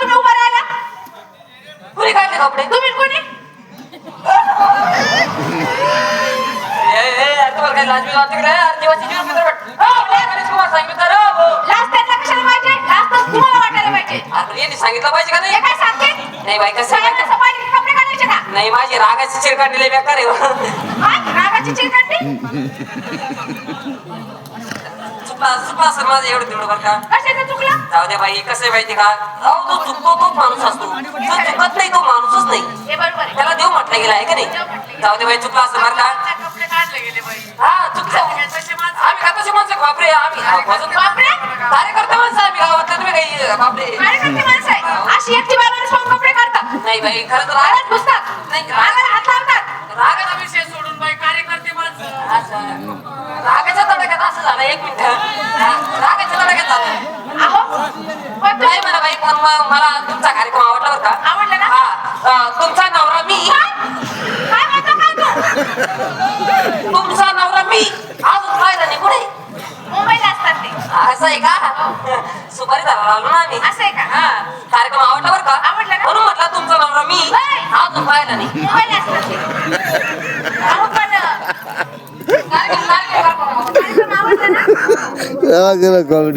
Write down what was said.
तुम्ही उभा राहिला कुणी अरे यांनी सांगितलं पाहिजे का नाही? काय सांगते? नाही बाई कसं सगळ्यांना आहे? सफाई कपडे घालायचे का? नाही माझी रागाची चिरकांडी लय बेकार आहे हो. काय रागाची चिरकांडी? चुकला चुकला असेल माझं एवढं तेवढं बरं का? कशाचं चुकलं? जाऊ दे बाई कसं आहे माहिती का? अहो तो चुकतो माणूस असतो. जो चुकत नाही तो माणूसच नाही. हे बरोबर आहे. त्याला देव म्हटलं गेला आहे का नाही? जाऊ दे बाई चुकला असेल बरं का? कपडे काढले गेले बाई. हा चुकलं आम्ही माणसं? बापरे आम्ही बापरे? कार्यकर्ता माणसं आम्ही गावातले बापरे. कार्यकर्ते माणसं आहे. अशी एकटी बाबाने सोन कपडे काढतात नाही बाई खरं तर रागात घुसतात नाही रागाला हात लावतात. रागाचा विषय सोडून बाई कार्यकर्ते माणसं. असं. रागाच्या तडाख्यात असं झालं एक मिनिट. रागाच्या तडाख्यात झालं. नाही मला बाई पण मला तुमचा कार्यक्रम आवडला का? आवडला ना? हा तुमचा नवरा मी. तुमचा नवरा मी. अजून पाहिला नाही कुठे? सुपारी झाला लावलो ना आम्ही. असं आहे का? हा कार्यक्रम आवडला बरं का? आवडला ना? म्हणून म्हटलं तुमचा नवरा मी नाही. अजून पाहिला नाही. मुंबईला असतात ते अहो पण कार्यक्रम कार्यक्रम कार्यक्रम आवडला ना? कॉमेडी